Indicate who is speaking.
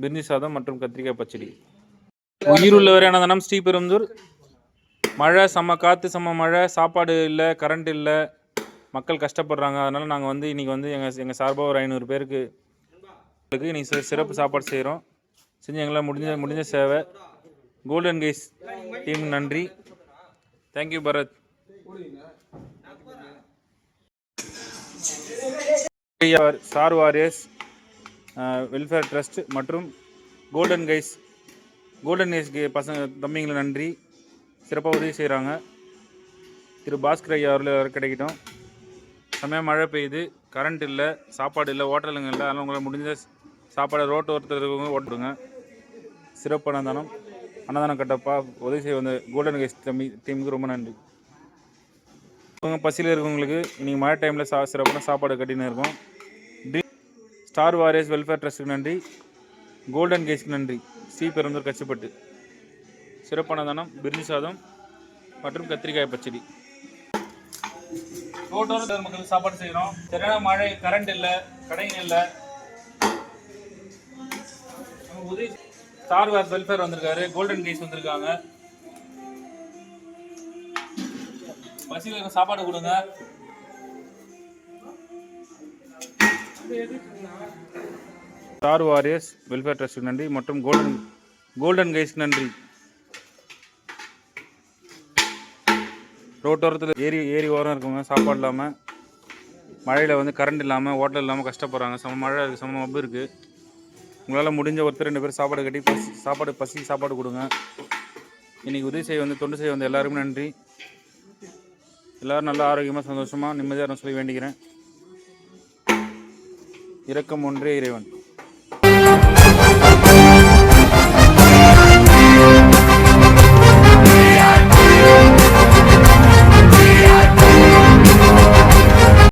Speaker 1: பிரிஞ்சி சாதம் மற்றும் கத்திரிக்காய் பச்சடி. உயிருள்ளவர் அன்னதானம் ஸ்ரீபெரும்புதூர். மழை செம்ம காற்று செம்ம மழை சாப்பாடு இல்லை கரண்ட் இல்லை. மக்கள் கஷ்டப்படுறாங்க. அதனால் நாங்கள் வந்து இன்றைக்கி வந்து எங்கள் எங்கள் சார்பாக ஒரு ஐநூறு பேருக்கு இன்றைக்கி சிறப்பு சாப்பாடு செய்கிறோம் செஞ்சு எங்களால் முடிஞ்ச முடிஞ்ச சேவை. கோல்டன் கைஸ் டீம் நன்றி. Thank you Bharath. Star warriors welfare trust மற்றும் கோல்டன் கைஸ் கோல்டன் கைஸ் பசங்க தம்பிங்களை நன்றி. சிறப்பாக உதவி செய்கிறாங்க திரு பாஸ்கர் ஐயா அவர்கள் எல்லாரும் கிடைக்கட்டும். செம்மையாக மழை பெய்யுது. கரண்ட் இல்லை சாப்பாடு இல்லை ஹோட்டலுங்க இல்லை. அதனால் உங்களால் முடிஞ்ச சாப்பாடு ரோட்டு ஒருத்தர் இருக்கவங்க ஓட்டுருங்க சிறப்பு அன்னதானம். அன்னதானம் கட்டப்பா. உதவி செய்ய வந்த கோல்டன் கைஸ் தம்பி டீமுக்கு ரொம்ப நன்றி. அவங்க பசியில் இருக்கவங்களுக்கு இன்றைக்கி மழை டைமில் சா சிறப்பான சாப்பாடு கட்டின்னு இருக்கோம். ஸ்டார் வாரியர்ஸ் வெல்ஃபேர் ட்ரஸ்ட்டுக்கு நன்றி. கோல்டன் கேஸ்க்கு நன்றி. சி பெருந்தூர் கச்சிப்பட்டு சிறப்பான தானம் பிரிஞ்சு சாதம் மற்றும் கத்திரிக்காய் பச்சடி. ரோட்டோர மக்களுக்கு சாப்பாடு செய்கிறோம் சரியான மழை கரண்ட் இல்லை கடைங்க இல்லை. உதவி ஸ்டார் வார் வெல்ஃபேர் வந்திருக்காரு. கோல்டன் கேஸ் வந்திருக்காங்க. பசியில் சாப்பாடு கொடுங்க. ஸ்டார் வாரியர்ஸ் வெல்ஃபேர் ட்ரஸ்ட்டுக்கு நன்றி மற்றும் கோல்டன் கோல்டன் கைஸ்க்கு நன்றி. ரோட்டோரத்தில் ஏரி ஏரி ஓரம் இருக்கவங்க சாப்பாடு இல்லாமல் மழையில் வந்து கரண்ட் இல்லாமல் ஹோட்டல் இல்லாமல் கஷ்டப்படுறாங்க. சம மழை இருக்குது சம மப்பு இருக்குது உங்களால் முடிஞ்ச ஒருத்தர் ரெண்டு பேர் சாப்பாடு கட்டி பசி சாப்பாடு பசி சாப்பாடு கொடுங்க. இன்றைக்கி உதவி செய்ய வந்து தொண்டு செய்ய வந்து எல்லாருக்கும் நன்றி. எல்லோரும் நல்லா ஆரோக்கியமாக சந்தோஷமாக நிம்மதியாக சொல்லி வேண்டிக்கிறேன். இரக்கம் ஒன்றே இறைவன்.